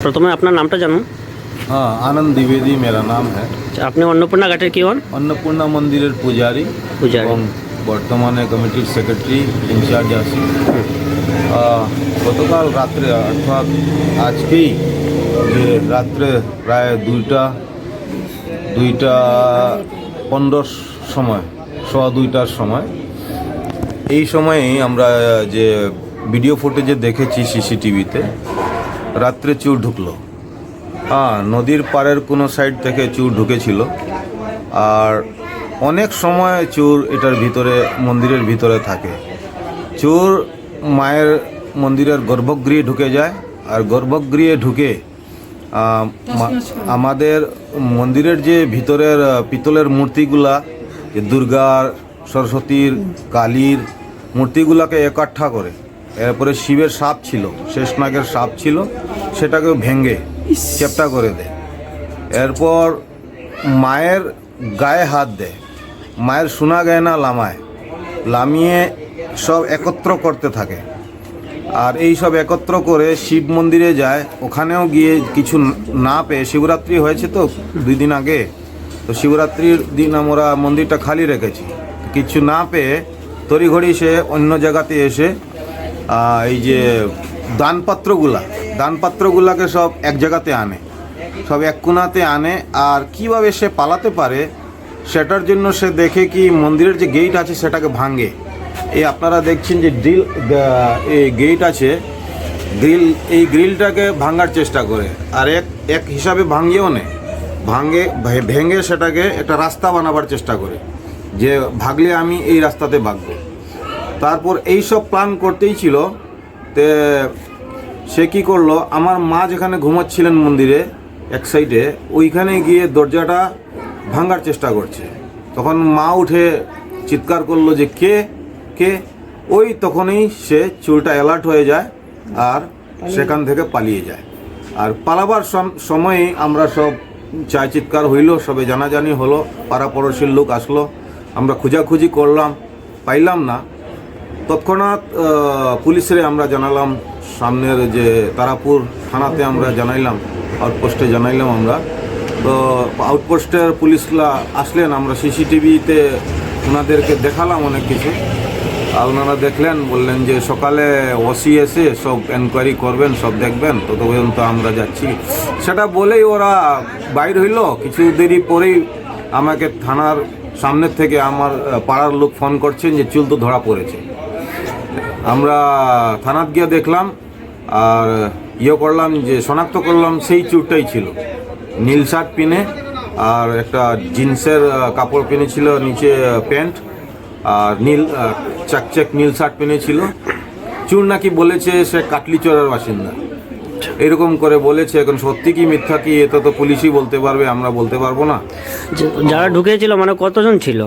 প্রথমে আপনার নামটা জানুন हाँ आनंद द्विवेदी मेरा नाम है আচ্ছা, আপনি অন্নপূর্ণা ঘাটের কি হন অন্নপূর্ণা মন্দিরের পূজারী পূজারী। এবং বর্তমানে কমিটির সেক্রেটারি ইনচার্জ আছি আহ, গতকাল রাত্রে অর্থাৎ আজকেই যে রাত্রে প্রায় দুইটা দুইটা পনেরো সময় সোয়া দুইটার সময় এই সময়েই আমরা যে ভিডিও ফুটেজে দেখেছি সিসিটিভিতে রাত্রে চুর ঢুকলো। হ্যাঁ নদীর পাড়ের কোনো সাইড থেকে চুর ঢুকেছিল। আর অনেক সময় চুর এটার ভিতরে, মন্দিরের ভিতরে থাকে। চোর মায়ের মন্দিরের গর্ভগৃহে ঢুকে যায়। আর গর্ভগৃহে ঢুকে আমাদের মন্দিরের যে ভিতরের পিতলের মূর্তিগুলা, যে দুর্গার, সরস্বতীর, কালীর মূর্তিগুলাকে একাঠা করে। এরপরে শিবের সাপ ছিল শেষনাগের সাপ ছিল সেটাকে ভেঙে চেপটা করে দেয়। এরপর মায়ের গায়ে হাত দেয়। মায়ের সোনা গয়না লামায়। লামিয়ে সব একত্র করতে থাকে। আর এই সব একত্র করে শিব মন্দিরে যায়। ওখানেও গিয়ে কিছু না পেয়ে শিবরাত্রি হয়েছে তো দুই দিন আগে। তো শিবরাত্রির দিন আমরা মন্দিরটা খালি রেখেছি। কিছু না পেয়ে তড়িঘড়ি সে অন্য জায়গাতে এসে এই যে দানপাত্রগুলা, দানপাত্রগুলাকে সব এক জায়গাতে আনে, সব এক কোনাতে আনে, আর কীভাবে সে পালাতে পারে সেটার জন্য সে দেখে কি মন্দিরের যে গেট আছে সেটাকে ভাঙে। এই আপনারা দেখছেন যে ড্রিল এই গেট আছে গ্রিল এই গ্রিলটাকে ভাঙার চেষ্টা করে, আর এক এক হিসাবে ভাঙিয়েও নেয় ভাঙে ভেঙে সেটাকে একটা রাস্তা বানাবার চেষ্টা করে, যে ভাগলে আমি এই রাস্তাতে ভাগবো। তারপর এই সব প্ল্যান করতেই ছিল। তে সে কি করল, আমার মা যেখানে ঘুমাচ্ছিলেন মন্দিরে, এক সাইডে ওইখানে গিয়ে দরজাটা ভাঙার চেষ্টা করছে। তখন মা উঠে চিৎকার করল যে, কে? কে? ওই তখনই সে চুলটা অ্যালার্ট হয়ে যায় আর সেখান থেকে পালিয়ে যায়। আর পালাবার সম- সময়ে আমরা সব চায় চিৎকার হইল, সবে জানাজানি হলো পাড়া পড়োশির লোক আসলো। আমরা খোঁজাখুঁজি করলাম, পাইলাম না। তৎক্ষণাৎ আহ, পুলিশে আমরা জানালাম সামনের যে তারাপুর থানাতে আমরা জানাইলাম আউটপোস্টে জানাইলাম আমরা। তো আউটপোস্টের পুলিশরা আসলেন আমরা সিসিটিভিতে ওনাদেরকে দেখালাম অনেক কিছু। আর ওনারা দেখলেন বললেন যে সকালে ওসি এসে সব এনকোয়ারি করবেন সব দেখবেন তত পর্যন্ত আমরা যাচ্ছি। সেটা বলেই ওরা বাইর হইল। কিছু দেরি পরেই আমাকে থানার সামনের থেকে আমার পাড়ার লোক ফোন করছেন যে চুল তো ধরা পড়েছে। আমরা থানাত গিয়ে দেখলাম আর ইয়ে করলাম যে শনাক্ত করলাম সেই চুরটাই ছিল। নীল শার্ট পিনে আর একটা জিন্সের কাপড় পিনেছিল নিচে প্যান্ট আর নীল চাকচাক নীল শার্ট পিনেছিল চুর নাকি বলেছে সে কাটলি চোরার বাসিন্দা। এরকম করে বলেছে, এখন সত্যি কি মিথ্যা কি, এটা তো পুলিশই বলতে পারবে, আমরা বলতে পারব না। যারা ঢুকেছিল মানে কতজন ছিল?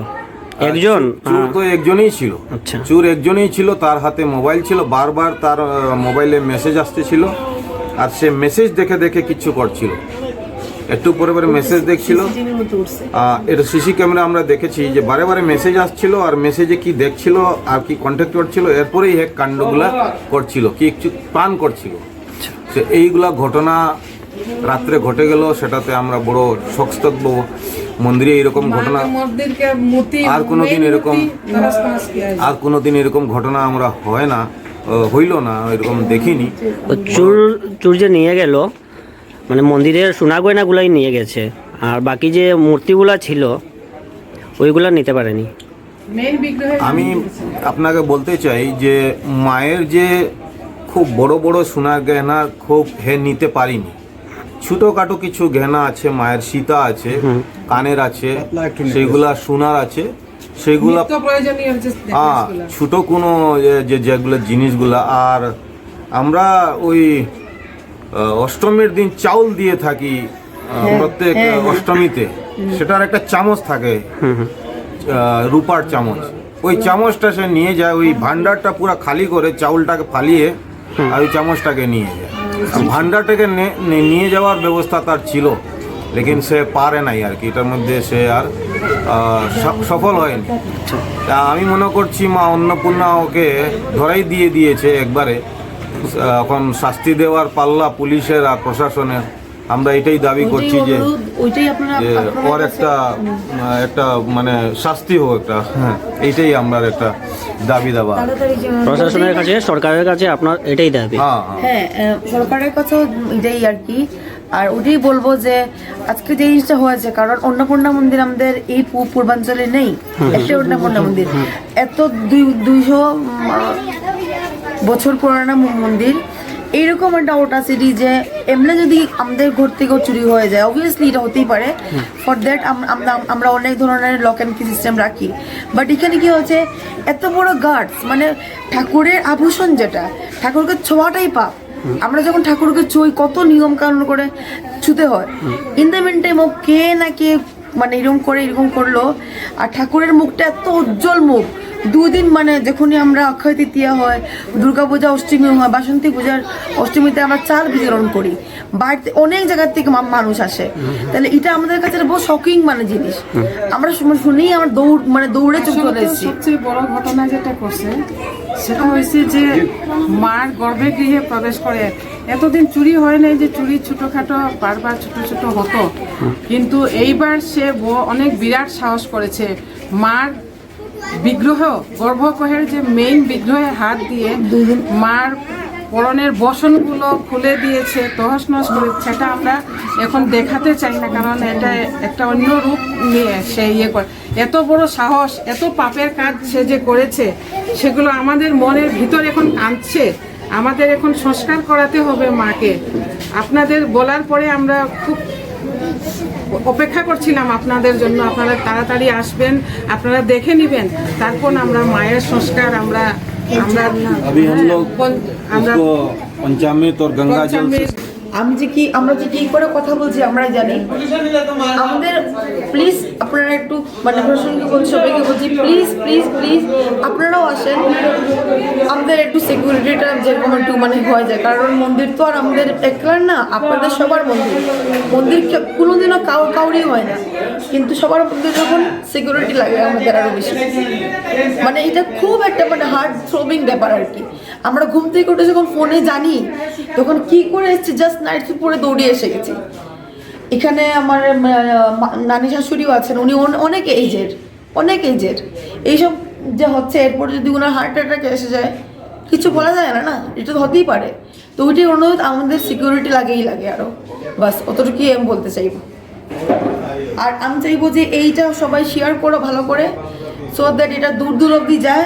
একজন? চোর তো একজনই ছিল। আচ্ছা। চোর একজনই ছিল তার হাতে মোবাইল ছিল বারবার তার মোবাইলে মেসেজ আসতেছিল আর সে মেসেজ দেখে দেখে কিচ্ছু করছিল। একটু পরে পরে মেসেজ দেখছিল। এটা সিসি ক্যামেরা আমরা দেখেছি যে বারে বারে মেসেজ আসছিল আর মেসেজে কি দেখছিল আর কি কন্ট্যাক্ট করছিল এরপরেই এক কাণ্ডগুলা করছিল কি একটু প্ল্যান করছিল। সে এইগুলা ঘটনা রাত্রে ঘটে গেল সেটাতে আমরা বড় শোকস্তব্ধ। মন্দিরে এরকম ঘটনা আর কোনোদিন এরকম আর কোনোদিন এরকম ঘটনা আমরা হয় না হইল না এরকম দেখিনি। চুর চুর যে নিয়ে গেল মানে মন্দিরের সোনা গয়নাগুলাই নিয়ে গেছে আর বাকি যে মূর্তিগুলা ছিল ওইগুলা নিতে পারেনি। আমি আপনাকে বলতে চাই যে মায়ের যে খুব বড় বড় সোনা গয়না খুব হে নিতে পারিনি। ছোটোখাটো কিছু গহনা আছে মায়ের সীতা আছে কানের আছে সেগুলা সোনার আছে সেগুলা হ্যাঁ জিনিসগুলো। ছোট কোনো যে- যে যেগুলো জিনিসগুলা। আর আমরা ওই অষ্টমীর দিন চাউল দিয়ে থাকি প্রত্যেক অষ্টমীতে। সেটার একটা চামচ থাকে রূপার চামচ। ওই চামচটা সে নিয়ে যায় ওই ভান্ডারটা পুরো খালি করে চাউলটাকে ফালিয়ে আর ওই চামচটাকে নিয়ে যায়। ভান্ডারটাকে নিয়ে যাওয়ার ব্যবস্থা তার ছিল লেকিন সে পারে নাই আর কি। এটার মধ্যে সে আর সফল হয়নি। তা আমি মনে করছি মা অন্নপূর্ণা ওকে ধরাই দিয়ে দিয়েছে একবারে। এখন শাস্তি দেওয়ার পাল্লা পুলিশের আর প্রশাসনের আমরা এটাই দাবি করছি যে ওইটাই ওর একটা একটা মানে শাস্তি হোক একটা হ্যাঁ এইটাই আমার একটা দাবি দাবা। প্রশাসনের কাছে সরকারের কাছে আপনার এটাই দাবি। হ্যাঁ হ্যাঁ। হ্যাঁ সরকারের কাছেও এটাই আর কি। আর ওটাই বলব যে আজকে যে জিনিসটা হয়েছে কারণ অন্নপূর্ণা মন্দির আমাদের এই পূর্বাঞ্চলে নেই একটা অন্নপূর্ণা মন্দির। এত দুই দুইশো বছর পুরানো মন্দির এইরকম একটা ওটা সিটি যে এমনি যদি আমাদের ঘর থেকেও চুরি হয়ে যায় অবভিয়াসলি এটা হতেই পারে। ফর দ্যাট আমরা আমরা অনেক ধরনের লক অ্যান্ড কি সিস্টেম রাখি। বাট এখানে কি হচ্ছে এত বড় গার্ডস মানে ঠাকুরের আভূষণ যেটা ঠাকুরকে ছোঁয়াটাই পাপ। আমরা যখন ঠাকুরকে ছুঁই কত নিয়ম কানুন করে ছুতে হয়। ইন দ্য মিন টাইম ও কে না কে মানে এরকম করে এরকম করল। আর ঠাকুরের মুখটা এত উজ্জ্বল মুখ। দুদিন মানে যখনই আমরা অক্ষয় তৃতীয়া হয় দুর্গা পূজা অষ্টমী হয় বাসন্তী পূজার অষ্টমীতে আমরা চাল বিতরণ করি। বাড়িতে অনেক জায়গার থেকে মানুষ আসে। তাহলে এটা আমাদের কাছে বহু শকিং মানে জিনিস। আমরা শুনে- শুনেই আমার দৌড় মানে দৌড়ে চলে এসেছি সবচেয়ে বড় ঘটনা যেটা করছে সেটা হয়েছে যে মার গর্ভে গৃহে প্রবেশ করে। এতদিন চুরি হয় নাই যে চুরি ছোটোখাটো বারবার ছোট ছোট হতো। কিন্তু এইবার সে ব- অনেক বিরাট সাহস করেছে। মার বিগ্রহ গর্ভকহের যে মেইন বিগ্রহে হাত দিয়ে মার পরনের বসনগুলো খুলে দিয়েছে তহস নস করে সেটা আমরা এখন দেখাতে চাই না, কারণ এটা একটা অন্য রূপ নিয়ে সে ইয়ে করে। এত বড় সাহস, এত পাপের কাজ সে যে করেছে, সেগুলো আমাদের মনের ভিতর এখন কাঁদছে। আমাদের এখন সংস্কার করাতে হবে মাকে। আপনাদের বলার পরে আমরা খুব অপেক্ষা করছিলাম আপনাদের জন্য আপনারা তাড়াতাড়ি আসবেন আপনারা দেখে নেবেন তারপর আমরা মায়ের সংস্কার আমরা আমরা अभी हम लोग পঞ্চ- আমরা उसको पंचामृत और गंगा जल से পঞ্চামৃত আমি যে কি আমরা যে কি করে কথা বলছি আমরা জানি। আমাদের প্লিজ আপনারা একটু মানে প্রশাসনকে বলছি, সবাইকে বলছি প্লিজ প্লিজ প্লিজ আপনারাও আসেন। আমাদের একটু সিকিউরিটিটা যেরকম একটু মানে হয়ে যায়। কারণ মন্দির তো আর আমাদের একলার না, আপনাদের সবার মন্দির। মন্দির কোনোদিনও কাউ কাউরই হয় না। কিন্তু সবার মধ্যে যখন সিকিউরিটি লাগে, আমাদের আরও বেশি। মানে এটা খুব একটা মানে হার্ড থ্রোবিং ব্যাপার আর কি। আমরা ঘুম থেকে উঠে যখন ফোনে জানি, তখন কি করে এসেছি? জাস্ট নাইট পরে দৌড়ে এসে গেছি। এখানে আমার নানি শাশুড়িও আছেন, উনি অন- অনেক এজের অনেক এজের এইসব যে হচ্ছে, এরপর যদি ওনার হার্ট অ্যাটাক এসে যায়, কিছু বলা যায় না না? এটা তো হতেই পারে। তো ওইটাই অনুরোধ, আমাদের সিকিউরিটি লাগেই লাগে আরও বাস, অতটুকুই আমি বলতে চাইব। আর আমি চাইব যে এইটা সবাই শেয়ার করো ভালো করে সো দ্যাট এটা দূর দূর অব্দি যায়।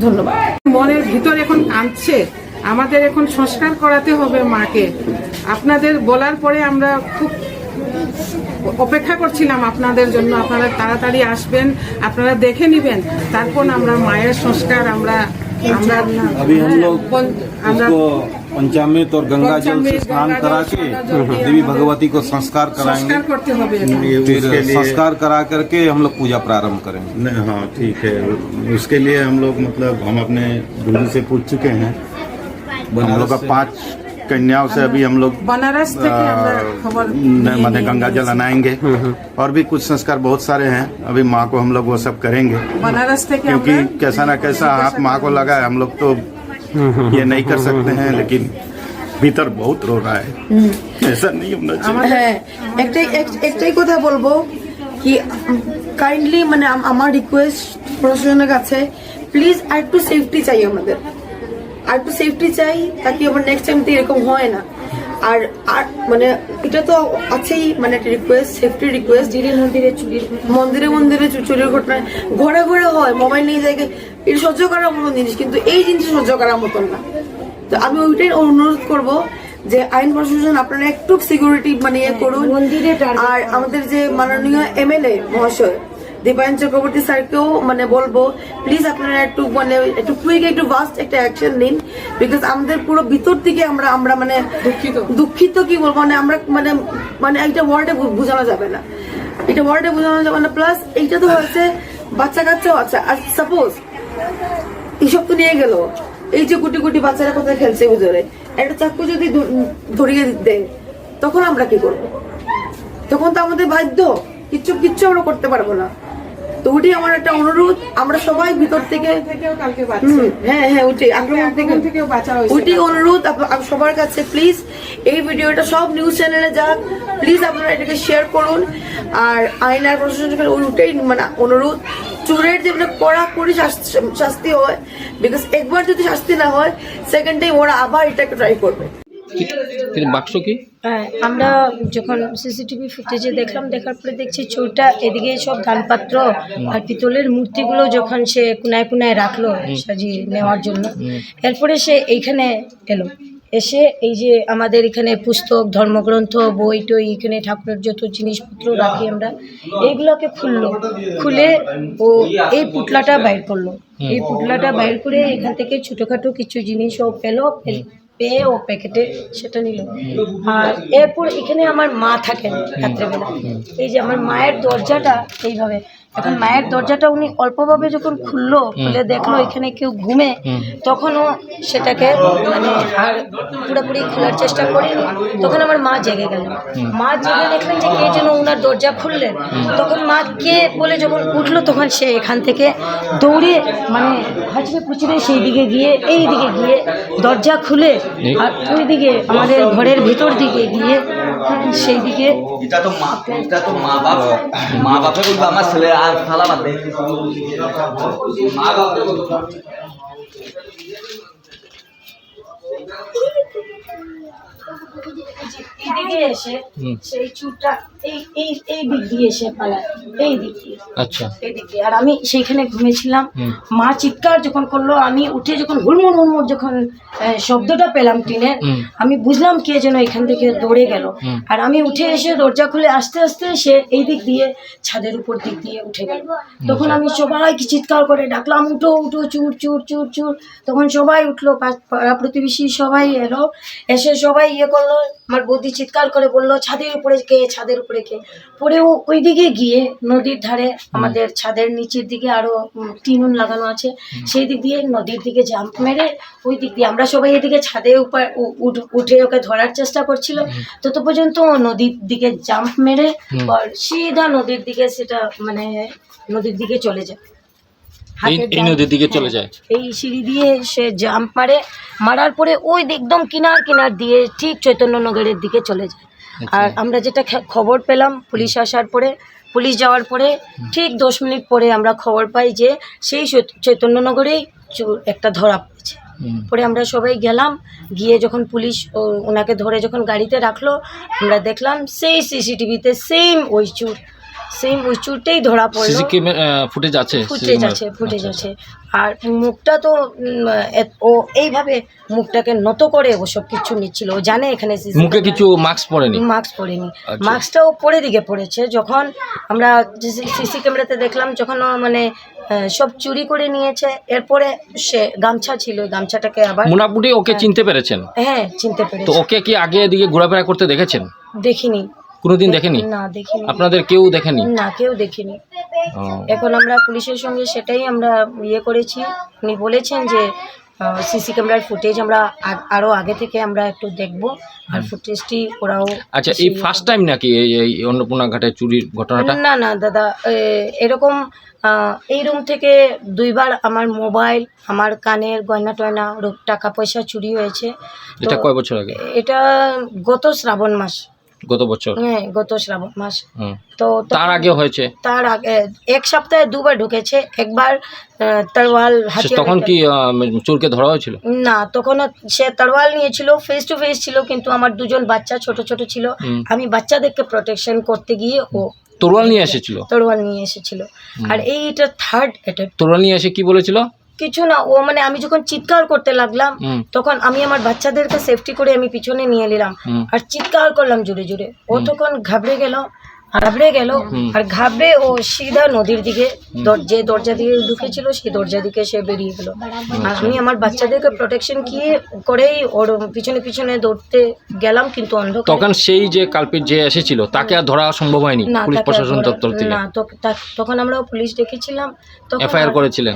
ধন্যবাদ। মনের ভিতর এখন কাঁদছে। আমাদের এখন সংস্কার করাতে হবে মাকে আপনাদের বলার পরে আমরা খুব অপেক্ষা করছিলাম আপনাদের জন্য আপনারা তাড়াতাড়ি আসবেন আপনারা দেখে নেবেন তারপর আমরা মায়ের সংস্কার আমরা আমরা अभी हम लोग পঞ্চ- আমরা उसको पंचामृत और गंगा जल से पंचामृत, स्नान गंगा करा जल, के गंगा जल दिया देवी हम लोग। भगवती को संस्कार कराएंगे সংস্কার করতে হবে এখন। फिर उसके लिए संस्कार करा करके हम लोग पूजा प्रारंभ करेंगे नहीं, हाँ ठीक है उसके लिए हम लोग मतलब हम अपने गुरु से पूछ चुके हैं हम लोग का से- पांच कन्याओं से अभी हम लोग बनारस থেকে আমরা খবর নিয়ে मैंने নিয়ে गंगा जल अनाएंगे और भी कुछ संस्कार बहुत सारे हैं अभी माँ को हम लोग वो सब करेंगे बनारस থেকে क्योंकि আমরা कैसा ना कैसा हाथ माँ को लगा है हम लोग तो ये नहीं कर सकते हैं लेकिन भीतर बहुत रो रहा है ऐसा नहीं होना चाहिए হ্যাঁ একটাই এক- একটাই কথা বলবো কি কাইন্ডলি মানে আম- আমার রিকোয়েস্ট প্রশাসনের কাছে প্লিজ আর একটু সেফটি চাই আমাদের আর একটু সেফটি চাই তাকে আবার নেক্সট টাইম তো এরকম হয় না। আর আর মানে এটা তো আছেই মানে একটা রিকোয়েস্ট সেফটি রিকোয়েস্ট মন্দিরে মন্দিরে চুরির মন্দিরে মন্দিরে চুরির ঘটনা ঘরে ঘরে হয় মোবাইল নিয়ে যায় এটা সহ্য করার মতন জিনিস কিন্তু এই জিনিস সহ্য করার মতন না। তো আমি ওইটাই অনুরোধ করব যে আইন প্রশাসন আপনারা একটু সিকিউরিটি মানে ইয়ে করুন। আর আমাদের যে মাননীয় এমএলএ মহাশয় দীপায়ন চক্রবর্তী স্যারকেও মানে বলব প্লিজ আপনারা একটু মানে একটু কুইক একটু ফাস্ট একটা অ্যাকশন নিন বিকজ আমাদের পুরো ভিতর থেকে আমরা আমরা মানে দুঃখিত। দুঃখিত কি বলব মানে আমরা মানে মানে একটা ওয়ার্ডে বোঝানো যাবে না। এটা ওয়ার্ডে বোঝানো যাবে না প্লাস এইটা তো হয়েছে বাচ্চা কাচ্চাও আছে আর সাপোজ এইসব তো নিয়ে গেল এই যে কোটি কোটি বাচ্চারা কোথায় খেলছে ভিতরে একটা চাকু যদি ধরিয়ে দেয় তখন আমরা কি করব? তখন তো আমাদের বাধ্য কিচ্ছু কিচ্ছু আমরা করতে পারব না। তো ওটাই আমার একটা অনুরোধ। আমরা সবাই ভিতর থেকে হ্যাঁ হ্যাঁ ওটাই। আক্রমণ থেকে ওইটি অনুরোধ। সবার কাছে প্লিজ এই ভিডিওটা সব নিউজ চ্যানেলে যাক। প্লিজ আপনারা এটাকে শেয়ার করুন। আর আইন আর প্রশাসনকে ওইটাই মানে অনুরোধ। চোরের যে মানে কড়াকড়ি শাস্তি- হয় বিকজ একবার যদি শাস্তি না হয় সেকেন্ড টাইম ওরা আবার এটাকে ট্রাই করবে। বাক্স কি? হ্যাঁ আমরা যখন সিসিটিভি ফুটেজে দেখলাম দেখার পরে দেখছি চোরটা এদিকে সব দানপাত্র আর পিতলের মূর্তিগুলো যখন সে কোনায় কোনায় রাখল সাজিয়ে নেওয়ার জন্য। এরপরে সে এইখানে এলো। এসে এই যে আমাদের এখানে পুস্তক ধর্মগ্রন্থ বই টই এখানে ঠাকুরের যত জিনিসপত্র রাখি আমরা এইগুলোকে খুললো। খুলে ও এই পুটলাটা বাইর করল। এই পুটলাটা বাইর করে এখান থেকে ছোটোখাটো কিছু জিনিসও পেল- পেয়ে ও প্যাকেটে সেটা নিল। আর এরপর এখানে আমার মা থাকেন রাত্রেবেলা। এই যে আমার মায়ের দরজাটা এইভাবে এখন মায়ের দরজাটা উনি অল্পভাবে যখন খুললো খুলে দেখল এখানে কেউ ঘুমে তখনও সেটাকে মানে আর পুরোপুরি খোলার চেষ্টা করেনি। তখন আমার মা জেগে গেলেন মা জেগে দেখলেন যে কে যেন ওনার দরজা খুললেন। তখন মা কে বলে যখন উঠল তখন সে এখান থেকে দৌড়ে মানে হাঁচড়ে পুচড়ে সেই দিকে গিয়ে এই দিকে গিয়ে দরজা খুলে আর ওই দিকে আমাদের ঘরের ভিতর দিকে গিয়ে সেই দিকে এটা তো মা এটা তো মা বাপ মা বাপে বলব আমার ছেলে আর থালা বাদ দে মা বাপে বলব এইদিকে এসে সেই চুরটা এই এই এই দিক দিয়ে এসে পালায় এই দিক দিয়ে। আচ্ছা। এই দিক দিয়ে। আর আমি সেইখানে ঘুমিয়েছিলাম। মা চিৎকার যখন করল আমি উঠে যখন হুড়মুড় হুড়মুড় যখন শব্দটা পেলাম টিনের আমি বুঝলাম কে যেন এখান থেকে দৌড়ে গেল। আর আমি উঠে এসে দরজা খুলে আস্তে আস্তে সে এই দিক দিয়ে ছাদের উপর দিক দিয়ে উঠে গেল। তখন আমি সবাইকে চিৎকার করে ডাকলাম উঠো উঠো চুর চুর চুর চুর। তখন সবাই উঠল পাড়া প্রতিবেশী সবাই এলো। এসে সবাই ইয়ে করল আমার বৌদি চিৎকার করে বলল ছাদের উপরে কে ছাদের উপরে কে? পরে ও ওই দিকে গিয়ে নদীর ধারে আমাদের ছাদের নিচের দিকে আরও টিনুন লাগানো আছে। সেই দিক দিয়ে নদীর দিকে জাম্প মেরে ওই দিক দিয়ে আমরা সবাই এদিকে ছাদে উপর উঠ- ওকে ধরার চেষ্টা করছিল। তত পর্যন্ত ও নদীর দিকে জাম্প মেরে সিধা নদীর দিকে সেটা মানে নদীর দিকে চলে যায়। এই নদীর দিকে চলে হ্যাঁ, যায়। এই সিঁড়ি দিয়ে সে জাম্প মারে। মারার পরে ওই একদম কিনার কিনার দিয়ে ঠিক চৈতন্যনগরের দিকে চলে যায়। আর আমরা যেটা খবর পেলাম পুলিশ আসার পরে পুলিশ যাওয়ার পরে ঠিক দশ মিনিট পরে আমরা খবর পাই যে সেই চৈতন্যনগরেই একটা ধরা পড়েছে। পরে আমরা সবাই গেলাম গিয়ে যখন পুলিশ ওনাকে ধরে যখন গাড়িতে রাখল আমরা দেখলাম সেই সিসিটিভিতে সেম ওই চুর। সেম ওই চুরটাই ধরা পড়ল। সিসি ক্যামেরা ফুটেজ আছে ফুটেজ আছে ফুটেজ আছে। আর মুখটা তো ও এইভাবে মুখটাকে নত করে ও সব কিছু নিচ্ছিল। ও জানে এখানে মুখে কিছু মাস্ক পরেনি মাস্ক পরেনি আচ্ছা। মাস্কটা ও পরে দিকে পড়েছে। যখন আমরা সিসি ক্যামেরাতে দেখলাম যখন মানে সব চুরি করে নিয়েছে এরপরে সে গামছা ছিল গামছাটাকে আবার মোটামুটি ওকে চিনতে পেরেছেন? হ্যাঁ চিনতে তো পেরেছে ওকে কি আগে এদিকে ঘোরাফেরা করতে দেখেছেন? দেখিনি। কোনোদিন দেখেনি? না দেখিনি। আপনাদের কেউ দেখেনি? না কেউ দেখিনি। এখন আমরা পুলিশের সঙ্গে সেটাই আমরা ইয়ে করেছি। উনি বলেছেন যে সিসি ক্যামেরার ফুটেজ আমরা আ- আরও আগে থেকে আমরা একটু দেখব আর ফুটেজটি ওরাও আচ্ছা এই ফার্স্ট টাইম নাকি এই অন্নপূর্ণা ঘাটে চুরির ঘটনাটা? না না দাদা এরকম এই রুম থেকে দুইবার আমার মোবাইল আমার কানের গয়না টয়না টাকা পয়সা চুরি হয়েছে। এটা কয় বছর আগে? এটা গত শ্রাবণ মাস। গত বছর? হ্যাঁ গত শ্রাবণ মাস। তো তার আগে হয়েছে? তার আগে এক সপ্তাহে দুবার ঢুকেছে। একবার সে তখন কি আহ, চোরকে ধরা হয়েছিল? না তখনও সে তরোয়াল নিয়েছিল ফেস টু ফেস ছিল কিন্তু আমার দুজন বাচ্চা ছোট ছোট ছিল। আমি বাচ্চাদেরকে প্রোটেকশন করতে গিয়ে ও তরোয়াল নিয়ে এসেছিল? তরোয়াল নিয়ে এসেছিল। আর এই এটা থার্ড অ্যাটেম্প তরোয়াল নিয়ে এসে কি বলেছিল? কিছু না ও মানে আমি যখন চিৎকার করতে লাগলাম তখন আমি আমার বাচ্চাদেরকে সেফটি করে আমি পিছনে নিয়ে নিলাম। আর চিৎকার করলাম জুড়ে জুড়ে ও তখন ঘাবড়ে গেল। ঘাবড়ে গেল। আর ঘাবড়ে ও সিধা নদীর দিকে যে দরজা দিয়ে ঢুকেছিল সেই দরজা দিকে সে বেরিয়ে গেল। আর আমি আমার বাচ্চাদেরকে প্রোটেকশন কি করেই ওর পিছনে পিছনে দৌড়তে গেলাম কিন্তু অন্ধকার তখন সেই যে কালপিট যে এসেছিল তাকে আর ধরা সম্ভব হয়নি পুলিশ প্রশাসন দপ্তর থেকে? না তখন আমরা পুলিশ ডেকেছিলাম FIR করেছিলেন?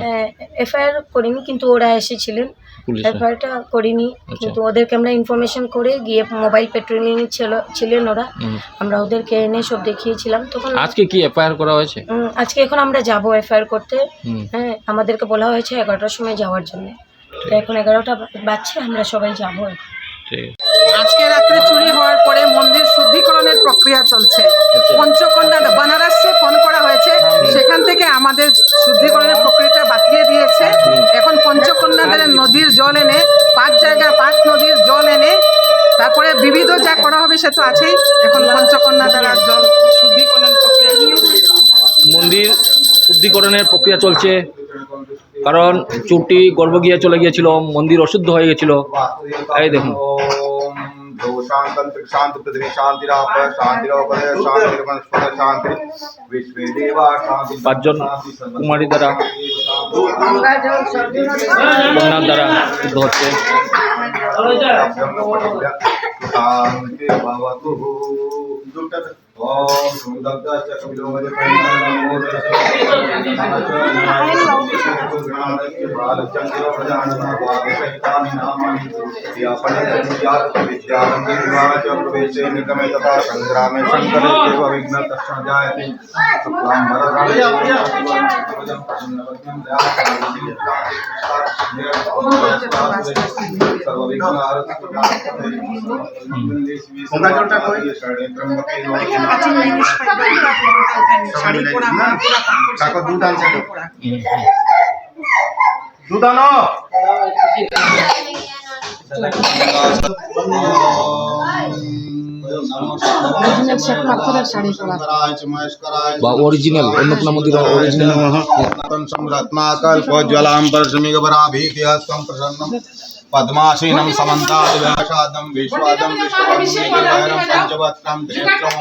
এফআইআর করিনি কিন্তু ওরা এসেছিলেন। এফআইআরটা করিনি আচ্ছা। কিন্তু ওদেরকে আমরা ইনফরমেশন করে গিয়ে মোবাইল পেট্রোলিং ছিল ছিলেন ওরা। আমরা ওদেরকে এনে সব দেখিয়েছিলাম। তখন আজকে কি এফআইআর করা হয়েছে? আজকে এখন আমরা যাব এফআইআর করতে। হ্যাঁ আমাদেরকে বলা হয়েছে এগারোটার সময় যাওয়ার জন্য। এখন এগারোটা বাজছে আমরা সবাই যাব। ঠিক। আছে। আজকে রাত্রে চুরি হওয়ার পরে মন্দির শুদ্ধিকরণের প্রক্রিয়া চলছে। পঞ্চকন্যা বানারসে ফোন করা হয়েছে। সেখান থেকে আমাদের শুদ্ধিকরণের প্রক্রিয়াটা বাতিয়ে দিয়েছে। এখন পঞ্চকন্যাদের নদীর জল এনে পাঁচ জায়গা পাঁচ নদীর জল এনে তারপরে বিবিধ যা করা হবে সে তো আছেই। এখন পঞ্চকন্যা দ্বারা জল শুদ্ধিকরণ প্রক্রিয়া। মন্দির শুদ্ধিকরণের প্রক্রিয়া চলছে। কারণ চুটি গর্ভ গিয়ে চলে গিয়েছিল মন্দির অশুদ্ধ হয়ে গেছিল। এই দেখুন। शांति शांति पृथ्वी शांति राप शांति रोपदे शांति वनस्पति शांति विश्व देवा शांति পাঁচজন কুমারী দ্বারা কন্যার দ্বারা শুদ্ধ হচ্ছে शांति भवतु ओम सुंदरदास्य कपिलोमय बालचंद्र प्रजानतानि नामानि विद्यारंगे विवाच प्रवेशे निगमे तथा संग्रामे शङ्करदेव विघ्न तक्षण जायते सर्वविघ्नहारस्तु षड्यंत्रं প্রাচীন লাইনের শাড়ি পরা কাকা দুধ আনছে দুধ আনো বা অরিজিনাল অন্নপূর্ণা মন্দির অরিজিনাল সম্রাত্মাকাল প্রজ্জ্বলাম পরশমিগবরাভীতি হস্তম প্রসন্নম पद्मासीनं समन्तादिव्यासादं विश्वादं विश्वादम पञ्चवत्नं त्रिनेत्रं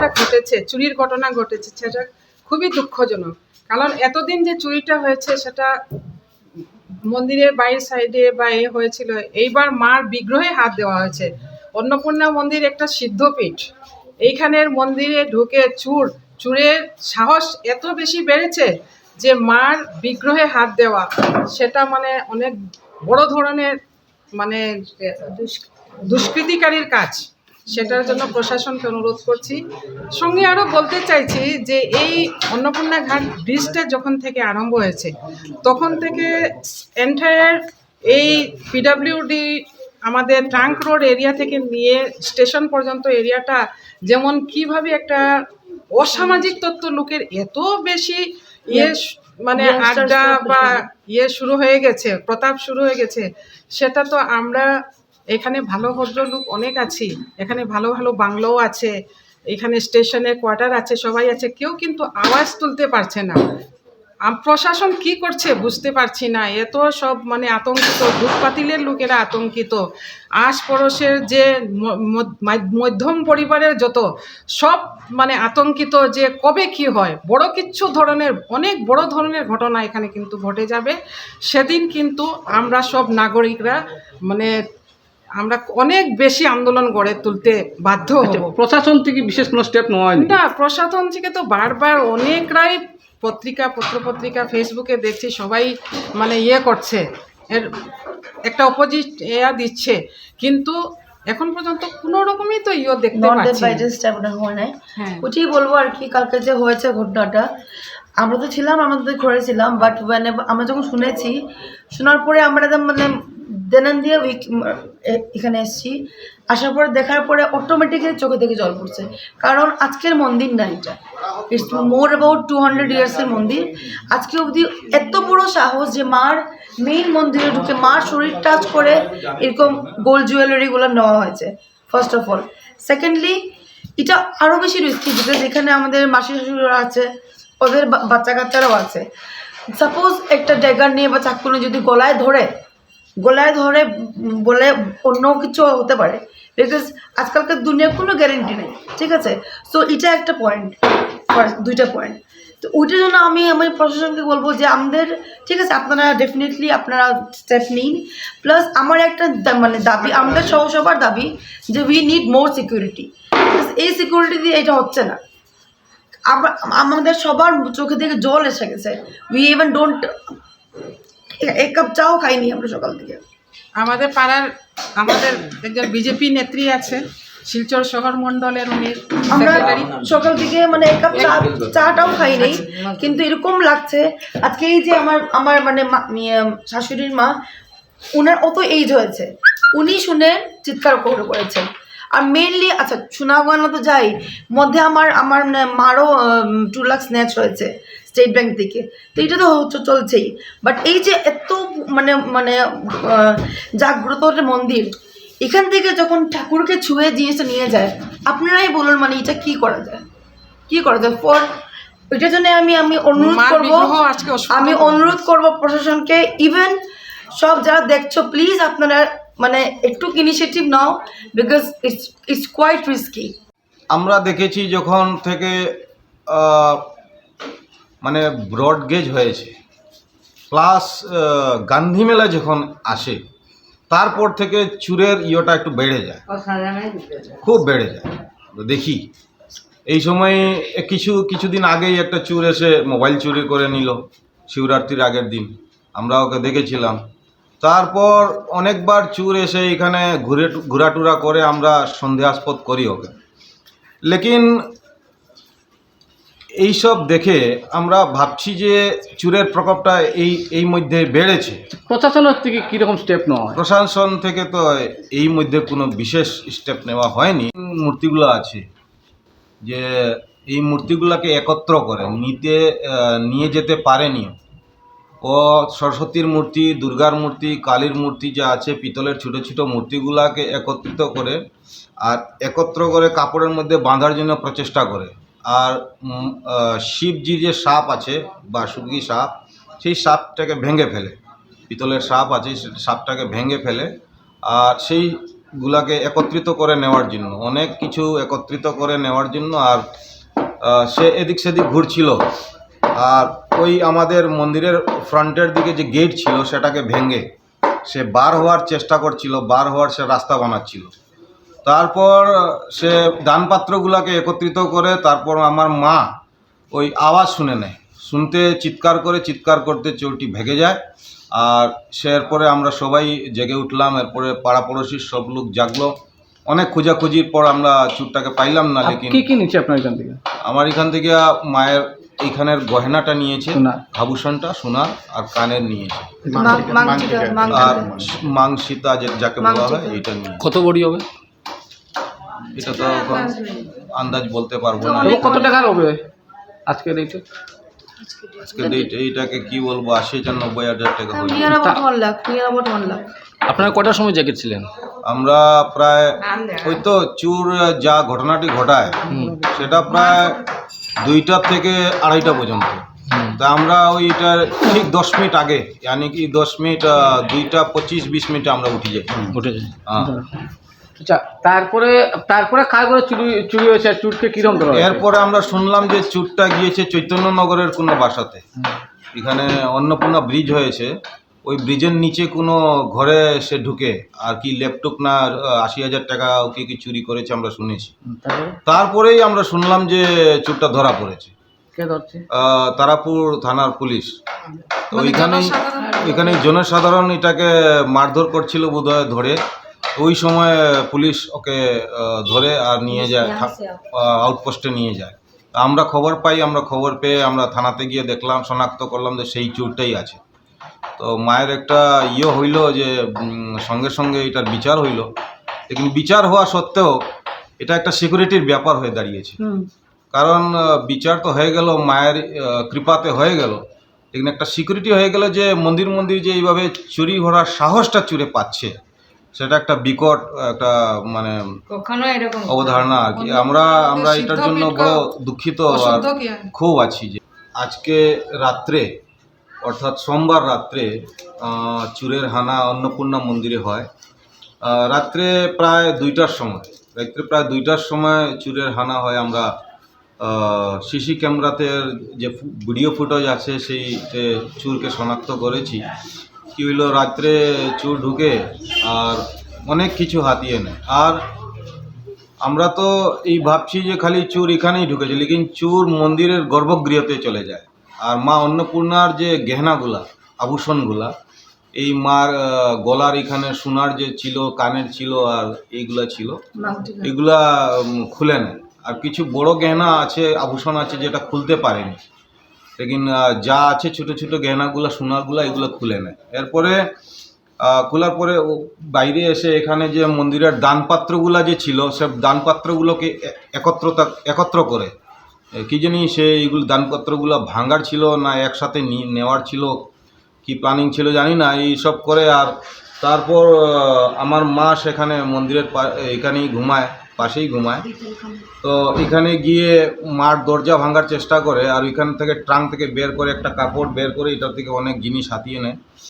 ঘটনাটা ঘটেছে, চুরির ঘটনা ঘটেছে, সেটা খুবই দুঃখজনক। কারণ এতদিন যে চুরিটা হয়েছে, সেটা মন্দিরের বাইরের সাইডে বা এ হয়েছিল, এইবার মার বিগ্রহে হাত দেওয়া হয়েছে। অন্নপূর্ণা মন্দির একটা সিদ্ধপীঠ। এইখানের মন্দিরে ঢুকে চুর, চুরের সাহস এত বেশি বেড়েছে যে মার বিগ্রহে হাত দেওয়া, সেটা মানে অনেক বড় ধরনের মানে দুষ্কৃতিকারীর কাজ। সেটার জন্য প্রশাসনকে অনুরোধ করছি। সঙ্গে আরও বলতে চাইছি যে এই অন্নপূর্ণা ঘাট ব্রিজটা যখন থেকে আরম্ভ হয়েছে তখন থেকে এন্টায়ার এই পিডাব্লিউডি আমাদের ট্রাঙ্ক রোড এরিয়া থেকে নিয়ে স্টেশন পর্যন্ত এরিয়াটা যেমন কীভাবে একটা অসামাজিক তত্ত্ব লোকের এত বেশি ইয়ে মানে আড্ডা বা ইয়ে শুরু হয়ে গেছে প্রতাপ শুরু হয়ে গেছে সেটা তো আমরা এখানে ভালো ভদ্রলোক অনেক আছি। এখানে ভালো ভালো বাংলোও আছে। এখানে স্টেশনের কোয়ার্টার আছে, সবাই আছে। কেউ কিন্তু আওয়াজ তুলতে পারছে না। প্রশাসন কি করছে বুঝতে পারছি না। এত সব মানে আতঙ্কিত দুধ পাতিলের লোকেরা আতঙ্কিত। আশ পড়োশের যে মধ্যম পরিবারের যত, সব মানে আতঙ্কিত যে কবে কি হয়। বড় কিছু ধরনের, অনেক বড় ধরনের ঘটনা এখানে কিন্তু ঘটে যাবে। সেদিন কিন্তু আমরা সব নাগরিকরা মানে আমরা অনেক বেশি আন্দোলন গড়ে তুলতে বাধ্য হব। প্রশাসন থেকে বিশেষ কোনো স্টেপ নেওয়া হয়নি? না প্রশাসন থেকে তো বারবার অনেকরাই পত্রিকা পত্রপত্রিকা ফেসবুকে দেখছি সবাই মানে ইয়ে করছে। এর একটা অপোজিট এয়া দিচ্ছে। কিন্তু এখন পর্যন্ত কোনো রকমই তো ইয়ে দেখতে পাচ্ছি হয় নাই। হ্যাঁ। ওটাই বলব আর কি কালকে যে হয়েছে ঘটনাটা আমরা তো ছিলাম আমাদের ঘরে ছিলাম বাট আমরা যখন শুনেছি শোনার পরে আমরা একদম মানে দেনান দিয়ে উইক- এখানে এসেছি। আসার পরে দেখার পরে অটোমেটিক্যালি চোখে থেকে জল পড়ছে। কারণ আজকের মন্দির না এটা। It's more about two hundred ইয়ার্সের মন্দির। আজকে অবধি এত বড় সাহস যে মার মেইন মন্দিরে ঢুকে মার শরীর টাচ করে এরকম গোল্ড জুয়েলারিগুলো নেওয়া হয়েছে ফার্স্ট অফ অল সেকেন্ডলি এটা আরও বেশি রিস্কি বিকজ এখানে আমাদের মাসি শাশুড়িরা আছে, ওদের বাচ্চা কাচ্চারাও আছে। সাপোজ একটা ড্যাগার নিয়ে বা চাকু নিয়ে যদি গলায় ধরে গলায় ধরে বলে অন্য কিছু হতে পারে। বিকজ আজকালকার দুনিয়ার কোনো গ্যারেন্টি নেই, ঠিক আছে? সো এটা একটা পয়েন্ট দুইটা পয়েন্ট তো ওইটার জন্য আমি আমি প্রশাসনকে বলব যে আমাদের, ঠিক আছে, আপনারা ডেফিনেটলি আপনারা স্টেপ নিন। প্লাস আমার একটা মানে দাবি, আমাদের সহ সবার দাবি যে উই নিড মোর সিকিউরিটি এই সিকিউরিটি দিয়ে এটা হচ্ছে না। আমরা আমাদের সবার চোখে থেকে জল এসে গেছে। উই ইভেন ডোন্ট এক কাপ চাও খাইনি আমরা সকাল থেকে। আমাদের পাড়ার আমাদের একজন বিজেপি নেত্রী আছে শিলচর শহর মন্ডলের উনি আমরা সকাল থেকে মানে এক কাপ চা চাটাও খাই নাই কিন্তু এরকম লাগছে আজকে এই যে আমার আমার মানে মা- ইয়ে, শাশুড়ির মা উনার অত এইজ হয়েছে। উনি শুনে চিৎকার করে করেছেন আর মেনলি আচ্ছা সুনাগনা তো যাই মধ্যে আমার আমার মানে মারও টু লাখ স্ন্যাচ হয়েছে। স্টেট ব্যাংক থেকে। তো এটা তো চলছেই। বাট এই যে এত মানে মানে আহ, জাগ্রত একটা মন্দির এখান থেকে যখন ঠাকুরকে ছুঁয়ে জিনিসটা নিয়ে যায় আপনারাই বলুন মানে এটা কি করা যায়? কি করা যায়? ফর এটার জন্য আমি আমি অনুরোধ করব আমি অনুরোধ করব প্রশাসনকে ইভেন সব যারা দেখছ প্লিজ আপনারা মানে একটু initiative now because it's it's quite risky আমরা দেখেছি যখন থেকে আহ, মানে ব্রড গেজ হয়েছে। প্লাস গান্ধী মেলা যখন আসে তারপর থেকে চুরের ইয়েটা একটু বেড়ে যায়। খুব বেড়ে যায়। দেখি এই সময় কিছু কিছুদিন আগেই একটা চুর এসে মোবাইল চুরি করে নিল শিবরাত্রির আগের দিন। আমরা ওকে দেখেছিলাম। তারপর অনেকবার চুর এসে এখানে ঘুরে ঘোরাটুরা করে আমরা সন্দেহাস্পদ করি ওকে। লেকিন এইসব দেখে আমরা ভাবছি যে চুরের প্রকোপটা এই এই মধ্যে বেড়েছে। প্রশাসনের থেকে কীরকম স্টেপ নেওয়া হয়? প্রশাসন থেকে তো এই মধ্যে কোনো বিশেষ স্টেপ নেওয়া হয়নি। মূর্তিগুলো আছে যে এই মূর্তিগুলোকে একত্র করে নিতে নিয়ে যেতে পারেনি। ও সরস্বতীর মূর্তি দুর্গার মূর্তি কালীর মূর্তি যা আছে পিতলের ছোটো ছোটো মূর্তিগুলাকে একত্রিত করে আর একত্র করে কাপড়ের মধ্যে বাঁধার জন্য প্রচেষ্টা করে। আর শিবজি যে সাপ আছে বা সুগি সাপ, সেই সাপটাকে ভেঙে ফেলে। পিতলের সাপ আছে সাপটাকে ভেঙে ফেলে। আর সেইগুলাকে একত্রিত করে নেওয়ার জন্য, অনেক কিছু একত্রিত করে নেওয়ার জন্য। আর সে এদিক সেদিক ঘুরছিল। আর ওই আমাদের মন্দিরের ফ্রন্টের দিকে যে গেট ছিল, সেটাকে ভেঙে সে বার হওয়ার চেষ্টা করছিল, বার হওয়ার সে রাস্তা বানাচ্ছিল। তারপর সে দানপাত্রগুলোকে একত্রিত করে তারপর আমার মা ওই আওয়াজ শুনে নেয়। শুনতে চিৎকার করে চিৎকার করতে চোরটি ভেঙে যায়। আর সে এরপরে আমরা সবাই জেগে উঠলাম এরপরে পাড়া পড়োশির সব লোক জাগলো। অনেক খোঁজাখুঁজির পর আমরা চুরটাকে পাইলাম না লেকিন কী কী নিচ্ছে আপনার এখান থেকে? আমার এখান থেকে মায়ের এইখানের গয়নাটা নিয়েছে সোনা। আভূষণটা সোনার আর কানের নিয়েছে। আর মাংসিতা যাকে বলা হয়। এইটা নিয়ে কত বড়ি হবে? এটা তো এখন আন্দাজ বলতে পারব না। কত টাকার হবে আজকের এইটা আজকে ডেট এইটাকে কি বলব আশি হাজার নব্বই হাজার টাকা আপনারা কটার সময় জ্যাকেট ছিলেন? আমরা প্রায় ওই তো চুর যা ঘটনাটি ঘটায় সেটা প্রায় দুইটা থেকে আড়াইটা পর্যন্ত। তা আমরা ওইটার ঠিক দশ মিনিট আগে ইয়ানি কি দশ মিনিট দুইটা পঁচিশ বিশ মিনিটে আমরা উঠে যাই। উঠেছে হ্যাঁ। আচ্ছা তারপরে তারপরে কার করে চুরি চুরি হয়েছে? আর চুরকে ধরা হয়েছে? এরপরে আমরা শুনলাম যে চুরটা গিয়েছে চৈতন্যনগরের কোনো বাসাতে। এখানে অন্নপূর্ণা ব্রিজ হয়েছে। ওই ব্রিজের নিচে কোনো ঘরে সে ঢুকে। আর কি ল্যাপটপ না আহ, আশি হাজার টাকা ওকে কি চুরি করেছে আমরা শুনেছি। হুম, তারপরে? তারপরেই আমরা শুনলাম যে চুরটা ধরা পড়েছে। কে ধরছে? আহ, তারাপুর থানার পুলিশ। তো মানে ওইখানে জনসাধারণ- জনসাধারণ এটাকে মারধর করছিল বোধহয় ধরে। ওই সময় পুলিশ ওকে ধরে আর নিয়ে যায় আউটপোস্টে নিয়ে যায়। তা আমরা খবর পাই আমরা খবর পেয়ে আমরা থানাতে গিয়ে দেখলাম শনাক্ত করলাম যে সেই চোরটাই আছে। তো মায়ের একটা ইয়ে হইল যে সঙ্গে সঙ্গে এটার বিচার হইল। লেকিন বিচার হওয়া সত্ত্বেও এটা একটা সিকিউরিটির ব্যাপার হয়ে দাঁড়িয়েছে। কারণ বিচার তো হয়ে গেল মায়ের কৃপাতে হয়ে গেল। লেকিন একটা সিকিউরিটি হয়ে গেল যে মন্দির মন্দির যে এইভাবে চুরি করার সাহসটা চুরে পাচ্ছে। সেটা একটা বিকট একটা মানে কখনো এরকম অবধারণা আর কি। আমরা আমরা এটার জন্য বড় দুঃখিত আর খুব আছি যে আজকে রাত্রে অর্থাৎ সোমবার রাত্রে চুরের হানা অন্নপূর্ণা মন্দিরে হয়। রাত্রে প্রায় দুইটার সময় রাত্রে প্রায় দুইটার সময় চুরের হানা হয় আমরা সিসি ক্যামেরাতে যে ভিডিও ফুটেজ আছে সেই চুরকে শনাক্ত করেছি। কি হইল রাত্রে চুর ঢুকে আর অনেক কিছু হাতিয়ে নেয়। আর আমরা তো এই ভাবছি যে খালি চুর এখানেই ঢুকেছে লেকিন চুর মন্দিরের গর্ভগৃহতে চলে যায়। আর মা অন্নপূর্ণার যে গেহনাগুলা আভূষণগুলা এই মার গলার এখানে সোনার যে ছিল কানের ছিল আর এইগুলা ছিল এগুলা খুলে নেয়। আর কিছু বড় গহনা আছে আভূষণ আছে যেটা খুলতে পারেনি। লেকিন যা আছে ছোট ছোট গহনাগুলা, সোনাগুলা এগুলো খুলে নেয়। এরপরে খোলার পরে ও বাইরে এসে এখানে যে মন্দিরের দানপাত্রগুলা যে ছিল, সব দানপাত্রগুলোকে একত্রতা, একত্র করে। কি জানি সে এইগুলো দানপত্রগুলো ভাঙার ছিল না, একসাথে নেওয়ার ছিল, কি প্ল্যানিং ছিল জানি না, এই সব করে আর তারপর আমার মা সেখানে মন্দিরের এখানেই ঘুমায়। পাশেই ঘুমায়। তো এখানে গিয়ে মার দরজা ভাঙার চেষ্টা করে আর ওইখান থেকে ট্রাঙ্ক থেকে বের করে একটা কাপড় বের করে এটার থেকে অনেক জিনিস হাতিয়ে নেয়।